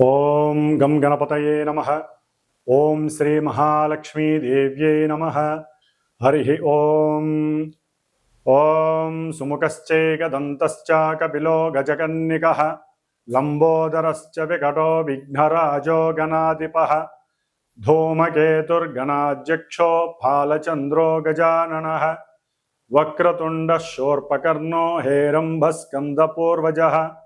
ॐ गं नम। ओं श्री श्रीमहालक्ष्मीदेव्यै नमः। हरिः ॐ। ओं सुमुखश्चैकदन्तश्च कपिलो गजकन्निकः। लम्बोदरश्च विकटो विघ्नराजो गणाधिपः। धूमकेतुर्गणाध्यक्षो फालचन्द्रो गजाननः। वक्रतुण्डः शोर्पकर्णो हेरम्भस्कन्दपूर्वजः।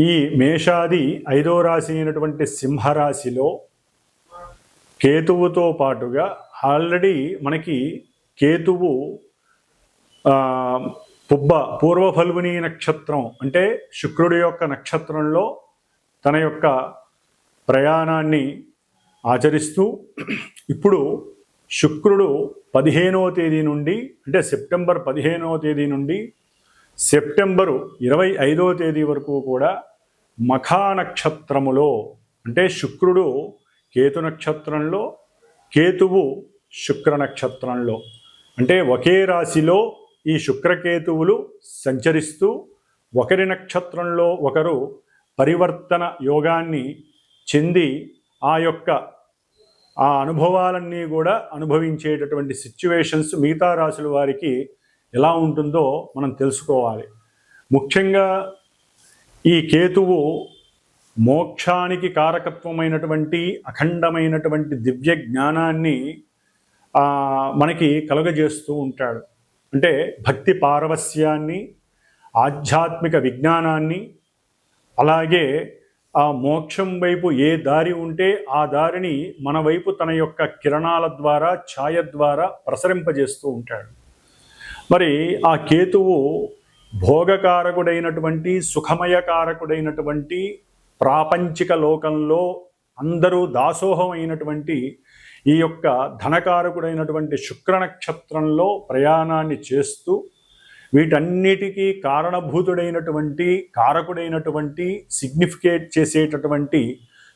ఈ మేషాది ఐదో రాశి అయినటువంటి సింహరాశిలో కేతువుతో పాటుగా ఆల్రెడీ మనకి కేతువు పుబ్బ పూర్వ ఫల్గుని నక్షత్రం అంటే శుక్రుడి యొక్క నక్షత్రంలో తన యొక్క ప్రయాణాన్ని ఆచరిస్తూ ఇప్పుడు శుక్రుడు పదిహేనవ తేదీ నుండి అంటే సెప్టెంబర్ పదిహేనవ తేదీ నుండి సెప్టెంబరు ఇరవై ఐదవ తేదీ వరకు కూడా మఖా నక్షత్రములో అంటే శుక్రుడు కేతు నక్షత్రంలో కేతువు శుక్ర నక్షత్రంలో. అంటే ఒకే రాశిలో ఈ శుక్రకేతువులు సంచరిస్తూ ఒకరి నక్షత్రంలో ఒకరు పరివర్తన యోగాన్ని చెంది ఆ యొక్క ఆ అనుభవాలన్నీ కూడా అనుభవించేటటువంటి సిచ్యువేషన్స్ మిగతా రాశుల వారికి ఎలా ఉంటుందో మనం తెలుసుకోవాలి. ముఖ్యంగా ఈ కేతువు మోక్షానికి కారకత్వమైనటువంటి అఖండమైనటువంటి దివ్య జ్ఞానాన్ని మనకి కలుగజేస్తూ ఉంటాడు. అంటే భక్తి పారవస్యాన్ని ఆధ్యాత్మిక విజ్ఞానాన్ని అలాగే ఆ మోక్షం వైపు ఏ దారి ఉంటే ఆ దారిని మన వైపు తన యొక్క కిరణాల ద్వారా ఛాయ ద్వారా ప్రసరింపజేస్తూ ఉంటాడు. మరి ఆ కేతువు భోగకారకుడైనటువంటి సుఖమయకారకుడైనటువంటి ప్రాపంచిక లోకంలో అందరూ దాసోహమైనటువంటి ఈ యొక్క ధనకారకుడైనటువంటి శుక్ర నక్షత్రంలో ప్రయాణాన్ని చేస్తూ వీటన్నిటికీ కారణభూతుడైనటువంటి కారకుడైనటువంటి సిగ్నిఫికేట్ చేసేటటువంటి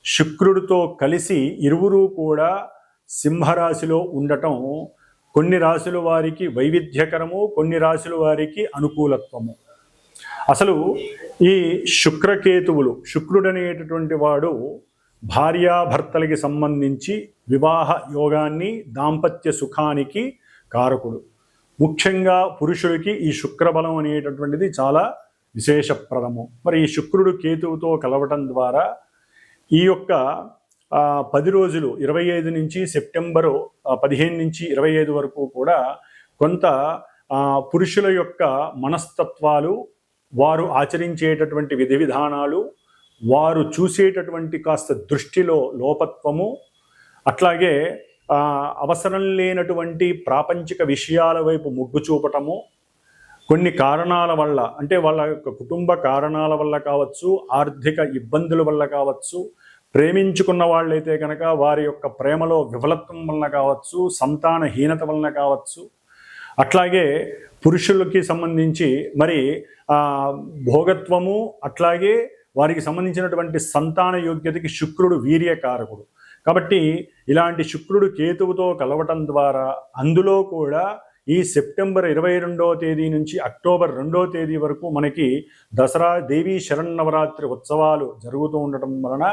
శుక్రుడితో కలిసి ఇరువురు కూడా సింహరాశిలో ఉండటం కొన్ని రాశుల వారికి వైవిధ్యకరము కొన్ని రాశుల వారికి అనుకూలత్వము. అసలు ఈ శుక్రకేతువులు శుక్రుడు అనేటటువంటి వాడు భార్యాభర్తలకి సంబంధించి వివాహ యోగాన్ని దాంపత్య సుఖానికి కారకుడు. ముఖ్యంగా పురుషుడికి ఈ శుక్రబలం అనేటటువంటిది చాలా విశేషప్రదము. మరి ఈ శుక్రుడు కేతువుతో కలవటం ద్వారా ఈ యొక్క పది రోజులు ఇరవై ఐదు నుంచి సెప్టెంబరు పదిహేను నుంచి ఇరవై ఐదు వరకు కూడా కొంత పురుషుల యొక్క మనస్తత్వాలు వారు ఆచరించేటటువంటి విధి విధానాలు వారు చూసేటటువంటి కాస్త దృష్టిలో లోపత్వము అట్లాగే అవసరం లేనటువంటి ప్రాపంచిక విషయాల వైపు మొగ్గు చూపటము కొన్ని కారణాల వల్ల అంటే వాళ్ళ యొక్క కుటుంబ కారణాల వల్ల కావచ్చు ఆర్థిక ఇబ్బందుల వల్ల కావచ్చు ప్రేమించుకున్న వాళ్ళైతే కనుక వారి యొక్క ప్రేమలో విఫలత్వం వలన కావచ్చు సంతానహీనత వలన కావచ్చు. అట్లాగే పురుషులకి సంబంధించి మరి భోగత్వము అట్లాగే వారికి సంబంధించినటువంటి సంతాన యోగ్యతకి శుక్రుడు వీర్యకారకుడు. కాబట్టి ఇలాంటి శుక్రుడు కేతువుతో కలవటం ద్వారా అందులో కూడా ఈ సెప్టెంబర్ ఇరవై రెండవ తేదీ నుంచి అక్టోబర్ రెండవ తేదీ వరకు మనకి దసరా దేవీ శరన్నవరాత్రి ఉత్సవాలు జరుగుతూ ఉండటం వలన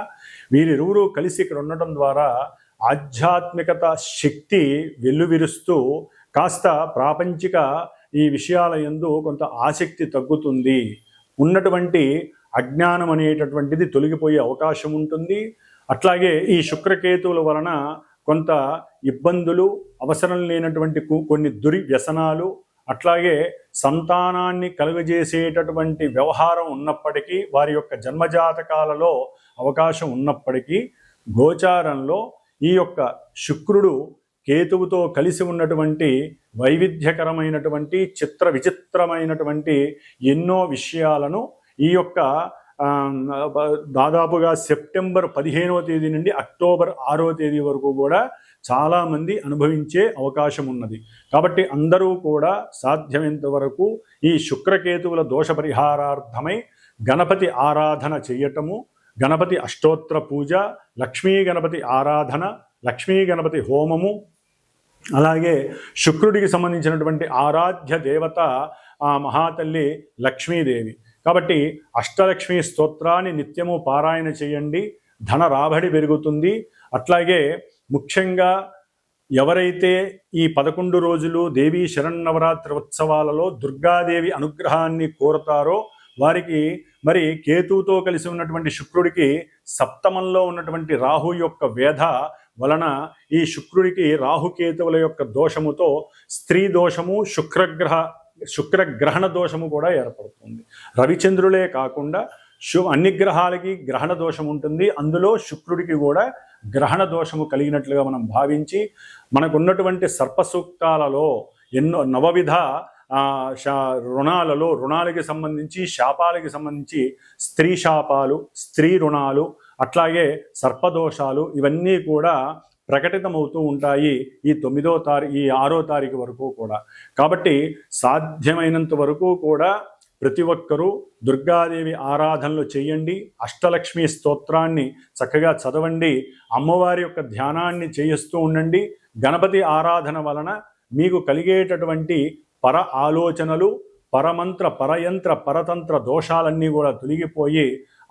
వీరిరువురు కలిసి ఇక్కడ ఉండటం ద్వారా ఆధ్యాత్మికత శక్తి వెల్లువిరుస్తూ కాస్త ప్రాపంచిక ఈ విషయాల ఎందు కొంత ఆసక్తి తగ్గుతుంది. ఉన్నటువంటి అజ్ఞానం అనేటటువంటిది తొలగిపోయే అవకాశం ఉంటుంది. అట్లాగే ఈ శుక్రకేతువుల వలన కొంత ఇబ్బందులు అవసరం లేనటువంటి కొన్ని దురి వ్యసనాలు అట్లాగే సంతానాన్ని కలుగజేసేటటువంటి వ్యవహారం ఉన్నప్పటికీ వారి యొక్క జన్మజాతకాలలో అవకాశం ఉన్నప్పటికీ గోచారంలో ఈ యొక్క శుక్రుడు కేతువుతో కలిసి ఉన్నటువంటి వైవిధ్యకరమైనటువంటి చిత్ర విచిత్రమైనటువంటి ఎన్నో విషయాలను ఈ యొక్క దాదాపుగా సెప్టెంబర్ పదిహేనవ తేదీ నుండి అక్టోబర్ ఆరవ తేదీ వరకు కూడా చాలామంది అనుభవించే అవకాశం ఉన్నది. కాబట్టి అందరూ కూడా సాధ్యమైనంత వరకు ఈ శుక్రకేతువుల దోష పరిహారార్థమై గణపతి ఆరాధన చేయటము గణపతి అష్టోత్తర పూజ లక్ష్మీ గణపతి ఆరాధన లక్ష్మీ గణపతి హోమము అలాగే శుక్రుడికి సంబంధించినటువంటి ఆరాధ్య దేవత ఆ మహాతల్లి లక్ష్మీదేవి. కాబట్టి అష్టలక్ష్మి స్తోత్రాన్ని నిత్యము పారాయణ చేయండి. ధన రాబడి పెరుగుతుంది. అట్లాగే ముఖ్యంగా ఎవరైతే ఈ పదకొండు రోజులు దేవీ శరన్నవరాత్రి ఉత్సవాలలో దుర్గాదేవి అనుగ్రహాన్ని కోరతారో వారికి మరి కేతువుతో కలిసి ఉన్నటువంటి శుక్రుడికి సప్తమంలో ఉన్నటువంటి రాహు యొక్క వేధ వలన ఈ శుక్రుడికి రాహుకేతువుల యొక్క దోషముతో స్త్రీ దోషము శుక్రగ్రహ శుక్రగ్రహణ దోషము కూడా ఏర్పడుతుంది. రవిచంద్రులే కాకుండా శు అన్ని గ్రహాలకి గ్రహణ దోషం ఉంటుంది. అందులో శుక్రుడికి కూడా గ్రహణ దోషము కలిగినట్లుగా మనం భావించి మనకున్నటువంటి సర్పసూక్తాలలో ఎన్నో నవవిధ శా రుణాలలో రుణాలకి సంబంధించి శాపాలకి సంబంధించి స్త్రీ శాపాలు స్త్రీ రుణాలు అట్లాగే సర్పదోషాలు ఇవన్నీ కూడా ప్రకటితమవుతూ ఉంటాయి ఈ తొమ్మిదో తారీఖు ఈ ఆరో తారీఖు వరకు కూడా. కాబట్టి సాధ్యమైనంత వరకు కూడా ప్రతి ఒక్కరూ దుర్గాదేవి ఆరాధనలు చేయండి అష్టలక్ష్మి స్తోత్రాన్ని చక్కగా చదవండి అమ్మవారి యొక్క ధ్యానాన్ని చేయిస్తూ ఉండండి. గణపతి ఆరాధన వలన మీకు కలిగేటటువంటి పర ఆలోచనలు పరమంత్ర పరయంత్ర పరతంత్ర దోషాలన్నీ కూడా తొలగిపోయి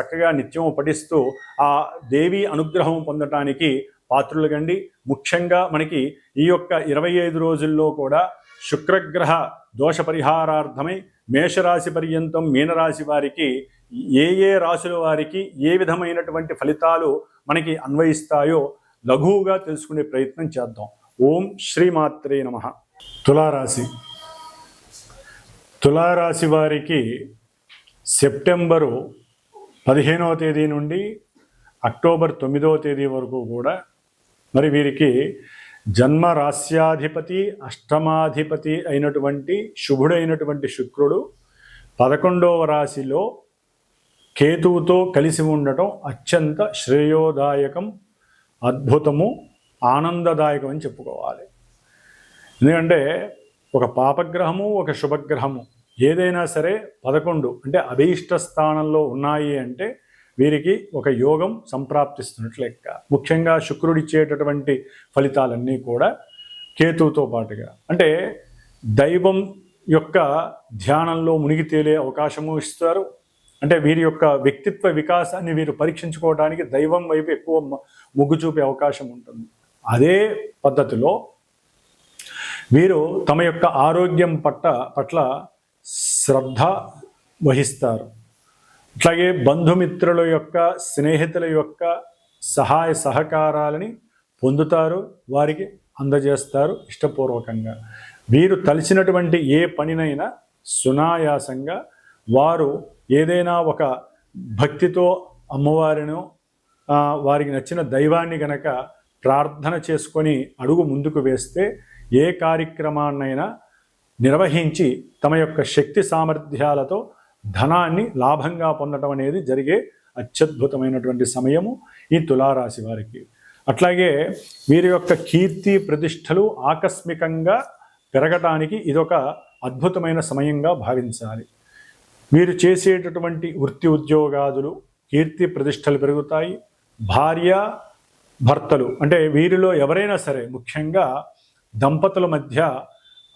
చక్కగా నిత్యం పఠిస్తూ ఆ దేవి అనుగ్రహం పొందటానికి పాత్రులుగండి. ముఖ్యంగా మనకి ఈ యొక్క ఇరవై ఐదు రోజుల్లో కూడా శుక్రగ్రహ దోష పరిహారార్థమై మేషరాశి పర్యంతం మీనరాశి వారికి ఏ ఏ రాశుల వారికి ఏ విధమైనటువంటి ఫలితాలు మనకి అన్వయిస్తాయో లఘువుగా తెలుసుకునే ప్రయత్నం చేద్దాం. ఓం శ్రీమాత్రే నమ. తులారాశి. తులారాశి వారికి సెప్టెంబరు పదిహేనవ తేదీ నుండి అక్టోబర్ తొమ్మిదవ తేదీ వరకు కూడా మరి వీరికి జన్మ రాస్యాధిపతి అష్టమాధిపతి అయినటువంటి శుభుడైనటువంటి శుక్రుడు పదకొండవ రాశిలో కేతువుతో కలిసి ఉండటం అత్యంత శ్రేయోదాయకం అద్భుతము ఆనందదాయకం అని చెప్పుకోవాలి. ఎందుకంటే ఒక పాపగ్రహము ఒక శుభగ్రహము. ఏదైనా సరే పదకొండు అంటే అభీష్ట స్థానంలో ఉన్నాయి అంటే వీరికి ఒక యోగం సంప్రాప్తిస్తున్నట్లు లెక్క. ముఖ్యంగా శుక్రుడిచ్చేటటువంటి ఫలితాలన్నీ కూడా కేతువుతో పాటుగా. అంటే దైవం యొక్క ధ్యానంలో మునిగి తేలే అవకాశము ఇస్తారు. అంటే వీరి యొక్క వ్యక్తిత్వ వికాసాన్ని వీరు పరీక్షించుకోవడానికి దైవం వైపు ఎక్కువ మొగ్గు చూపే అవకాశం ఉంటుంది. అదే పద్ధతిలో వీరు తమ యొక్క ఆరోగ్యం పట్ట పట్ల శ్రద్ధ వహిస్తారు. అట్లాగే బంధుమిత్రుల యొక్క స్నేహితుల యొక్క సహాయ సహకారాలని పొందుతారు వారికి అందజేస్తారు ఇష్టపూర్వకంగా. వీరు తలిచినటువంటి ఏ పనినైనా సునాయాసంగా వారు ఏదైనా ఒక భక్తితో అమ్మవారిను వారికి నచ్చిన దైవాన్ని గనక ప్రార్థన చేసుకొని అడుగు ముందుకు వేస్తే ఏ కార్యక్రమాన్నైనా నిర్వహించి తమ యొక్క శక్తి సామర్థ్యాలతో ధనాన్ని లాభంగా పొందడం అనేది జరిగే అత్యద్భుతమైనటువంటి సమయము ఈ తులారాశి వారికి. అట్లాగే వీరి యొక్క కీర్తి ప్రతిష్టలు ఆకస్మికంగా పెరగటానికి ఇదొక అద్భుతమైన సమయంగా భావించాలి. వీరు చేసేటటువంటి వృత్తి ఉద్యోగాదులు కీర్తి ప్రతిష్టలు పెరుగుతాయి. భార్య భర్తలు అంటే వీరిలో ఎవరైనా సరే ముఖ్యంగా దంపతుల మధ్య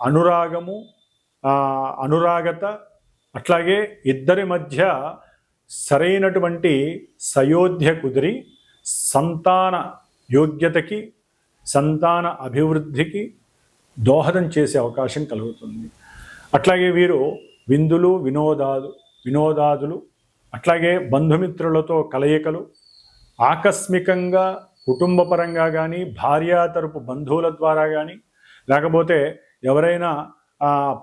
అనురాగము అనురాగత అట్లాగే ఇద్దరి మధ్య సరైనటువంటి సయోధ్య కుదిరి సంతాన యోగ్యతకి సంతాన అభివృద్ధికి దోహదం చేసే అవకాశం కలుగుతుంది. అట్లాగే వీరు విందులు వినోదాలు వినోదాదులు అట్లాగే బంధుమిత్రులతో కలయికలు ఆకస్మికంగా కుటుంబపరంగా కానీ భార్యా తరపు బంధువుల ద్వారా కానీ లేకపోతే ఎవరైనా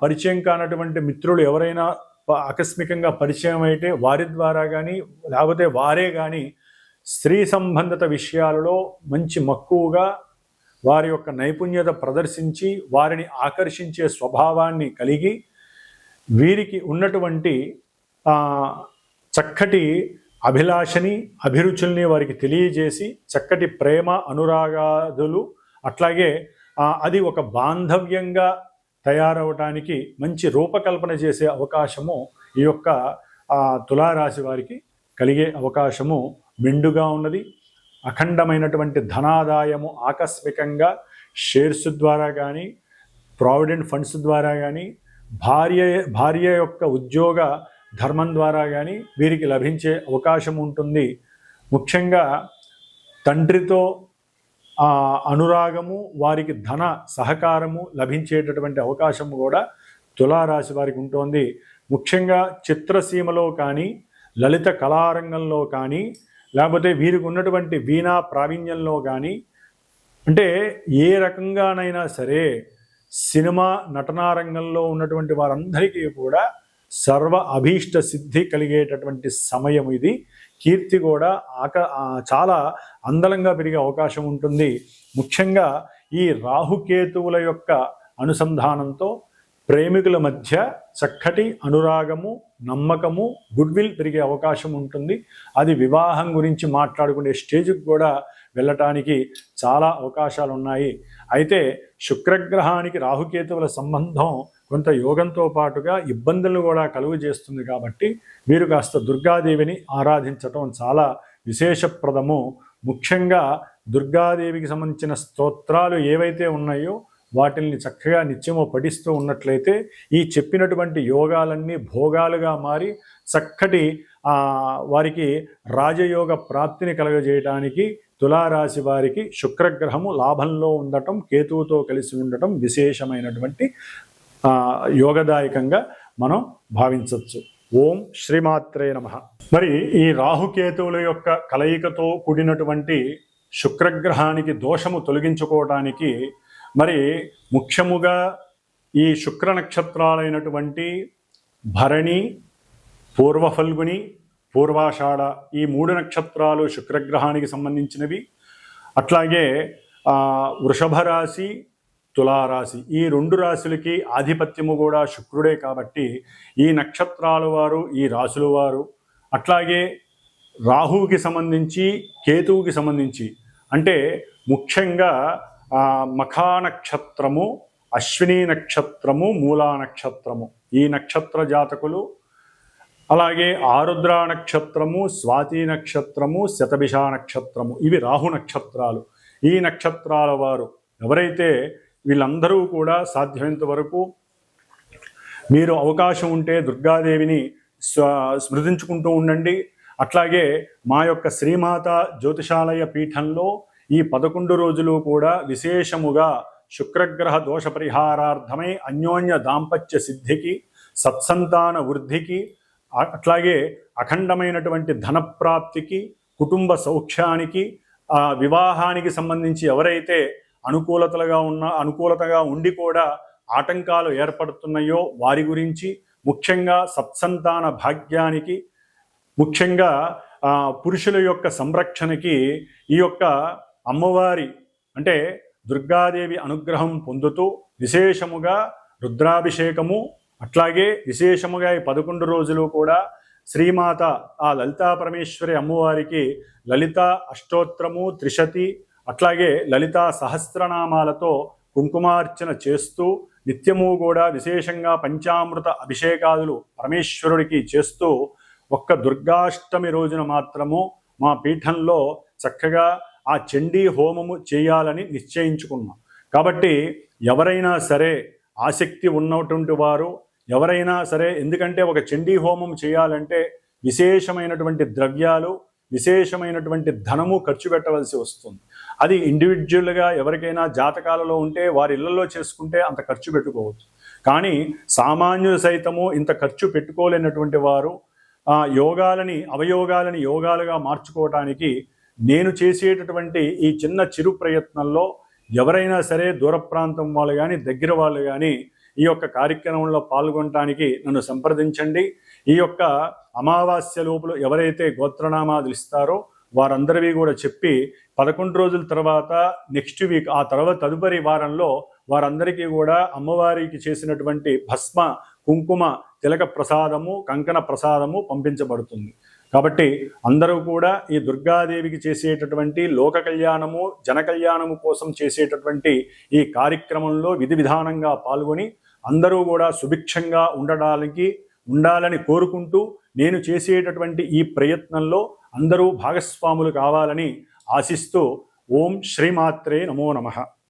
పరిచయం కానటువంటి మిత్రులు ఎవరైనా ఆకస్మికంగా పరిచయం అయితే వారి ద్వారా కానీ లేకపోతే వారే కానీ స్త్రీ సంబంధిత విషయాలలో మంచి మక్కువగా వారి యొక్క నైపుణ్యత ప్రదర్శించి వారిని ఆకర్షించే స్వభావాన్ని కలిగి వీరికి ఉన్నటువంటి చక్కటి అభిలాషని అభిరుచుల్ని వారికి తెలియజేసి చక్కటి ప్రేమ అనురాగాదులు అట్లాగే అది ఒక బాంధవ్యంగా తయారవటానికి మంచి రూపకల్పన చేసే అవకాశము ఈ యొక్క తులారాశి వారికి కలిగే అవకాశము మెండుగా ఉన్నది. అఖండమైనటువంటి ధనాదాయము ఆకస్మికంగా షేర్స్ ద్వారా కానీ ప్రావిడెంట్ ఫండ్స్ ద్వారా కానీ భార్య భార్య యొక్క ఉద్యోగ ధర్మం ద్వారా కానీ వీరికి లభించే అవకాశం ఉంటుంది. ముఖ్యంగా తండ్రితో అనురాగము వారికి ధన సహకారము లభించేటటువంటి అవకాశం కూడా తులారాశి వారికి ఉంటుంది. ముఖ్యంగా చిత్రసీమలో కానీ లలిత కళారంగంలో కానీ లేకపోతే వీరికి ఉన్నటువంటి వీణా ప్రావీణ్యంలో కానీ అంటే ఏ రకంగానైనా సరే సినిమా నటనా రంగంలో ఉన్నటువంటి వారందరికీ కూడా సర్వ అభీష్ట సిద్ధి కలిగేటటువంటి సమయం ఇది. కీర్తి కూడా ఆక చాలా అందలంగా పెరిగే అవకాశం ఉంటుంది. ముఖ్యంగా ఈ రాహుకేతువుల యొక్క అనుసంధానంతో ప్రేమికుల మధ్య చక్కటి అనురాగము నమ్మకము గుడ్విల్ పెరిగే అవకాశం ఉంటుంది. అది వివాహం గురించి మాట్లాడుకునే స్టేజ్కి కూడా వెళ్ళటానికి చాలా అవకాశాలు ఉన్నాయి అయితే శుక్రగ్రహానికి రాహుకేతువుల సంబంధం కొంత యోగంతో పాటుగా ఇబ్బందులను కూడా కలుగు చేస్తుంది కాబట్టి వీరు కాస్త దుర్గాదేవిని ఆరాధించటం చాలా విశేషప్రదము. ముఖ్యంగా దుర్గాదేవికి సంబంధించిన స్తోత్రాలు ఏవైతే ఉన్నాయో వాటిల్ని చక్కగా నిత్యము పఠిస్తూ ఉన్నట్లయితే ఈ చెప్పినటువంటి యోగాలన్నీ భోగాలుగా మారి చక్కటి వారికి రాజయోగ ప్రాప్తిని కలగజేయడానికి తులారాశి వారికి శుక్రగ్రహము లాభంలో ఉండటం కేతువుతో కలిసి ఉండటం విశేషమైనటువంటి యోగదాయకంగా మనం భావించవచ్చు ఓం శ్రీమాత్రే నమ. మరి ఈ రాహుకేతువుల యొక్క కలయికతో కూడినటువంటి శుక్రగ్రహానికి దోషము తొలగించుకోవడానికి మరి ముఖ్యముగా ఈ శుక్ర నక్షత్రాలైనటువంటి భరణి పూర్వఫల్గుని పూర్వాషాఢ ఈ మూడు నక్షత్రాలు శుక్రగ్రహానికి సంబంధించినవి. అట్లాగే వృషభ రాశి తులారాశి. ఈ రెండు రాశులకి ఆధిపత్యము కూడా శుక్రుడే కాబట్టి ఈ నక్షత్రాల వారు ఈ రాశుల వారు అట్లాగే రాహువుకి సంబంధించి కేతువుకి సంబంధించి అంటే ముఖ్యంగా మఖా నక్షత్రము అశ్విని నక్షత్రము మూలా నక్షత్రము. ఈ నక్షత్ర జాతకులు అలాగే ఆరుద్ర నక్షత్రము స్వాతి నక్షత్రము శతభిష నక్షత్రము. ఇవి రాహు నక్షత్రాలు. ఈ నక్షత్రాల వారు ఎవరైతే వీళ్ళందరూ కూడా సాధ్యమైనంత వరకు మీరు అవకాశం ఉంటే దుర్గాదేవిని స్వ స్మృతించుకుంటూ ఉండండి. అట్లాగే మా యొక్క శ్రీమాత జ్యోతిషాలయ పీఠంలో ఈ పదకొండు రోజులు కూడా విశేషముగా శుక్రగ్రహ దోష పరిహారార్థమై అన్యోన్య దాంపత్య సిద్ధికి సత్సంతాన వృద్ధికి అట్లాగే అఖండమైనటువంటి ధనప్రాప్తికి కుటుంబ సౌఖ్యానికి వివాహానికి సంబంధించి ఎవరైతే అనుకూలతలుగా ఉన్న అనుకూలతగా ఉండి కూడా ఆటంకాలు ఏర్పడుతున్నాయో వారి గురించి ముఖ్యంగా సత్సంతాన భాగ్యానికి ముఖ్యంగా పురుషుల యొక్క సంరక్షణకి ఈ యొక్క అమ్మవారి అంటే దుర్గాదేవి అనుగ్రహం పొందుతూ విశేషముగా రుద్రాభిషేకము అట్లాగే విశేషముగా ఈ పదకొండు రోజులు కూడా శ్రీమాత ఆ లలితా పరమేశ్వరి అమ్మవారికి లలిత అష్టోత్తరము త్రిశతి అట్లాగే లలితా సహస్రనామాలతో కుంకుమార్చన చేస్తూ నిత్యము కూడా విశేషంగా పంచామృత అభిషేకాదులు పరమేశ్వరుడికి చేస్తూ ఒక్క దుర్గాష్టమి రోజున మాత్రము మా పీఠంలో చక్కగా ఆ చండీ హోమము చేయాలని నిశ్చయించుకున్నాం. కాబట్టి ఎవరైనా సరే ఆసక్తి ఉన్నటువంటి వారు ఎవరైనా సరే ఎందుకంటే ఒక చండీ హోమం చేయాలంటే విశేషమైనటువంటి ద్రవ్యాలు విశేషమైనటువంటి ధనము ఖర్చు పెట్టవలసి వస్తుంది. అది ఇండివిజువల్గా ఎవరికైనా జాతకాలలో ఉంటే వారి ఇళ్ళలో చేసుకుంటే అంత ఖర్చు పెట్టుకోవచ్చు. కానీ సామాన్యులు సైతము ఇంత ఖర్చు పెట్టుకోలేనటువంటి వారు యోగాలని అవయోగాలని యోగాలుగా మార్చుకోవటానికి నేను చేసేటటువంటి ఈ చిన్న చిరు ప్రయత్నంలో ఎవరైనా సరే దూర ప్రాంతం వాళ్ళు కానీ దగ్గర వాళ్ళు కానీ ఈ యొక్క కార్యక్రమంలో పాల్గొనడానికి నన్ను సంప్రదించండి. ఈ యొక్క అమావాస్య లోపల ఎవరైతే గోత్రనామాలు ఇస్తారో వారందరివి కూడా చెప్పి పదకొండు రోజుల తర్వాత నెక్స్ట్ వీక్ ఆ తర్వాత తదుపరి వారంలో వారందరికీ కూడా అమ్మవారికి చేసినటువంటి భస్మ కుంకుమ తిలక ప్రసాదము కంకణ ప్రసాదము పంపించబడుతుంది. కాబట్టి అందరూ కూడా ఈ దుర్గాదేవికి చేసేటటువంటి లోక కళ్యాణము జన కళ్యాణము కోసం చేసేటటువంటి ఈ కార్యక్రమంలో విధి విధానంగా పాల్గొని అందరూ కూడా సుభిక్షంగా ఉండడానికి ఉండాలని కోరుకుంటూ నేను చేసేటటువంటి ఈ ప్రయత్నంలో అందరూ భాగస్వాములు కావాలని ఆశిస్తూ ఓం శ్రీమాత్రే నమో నమః.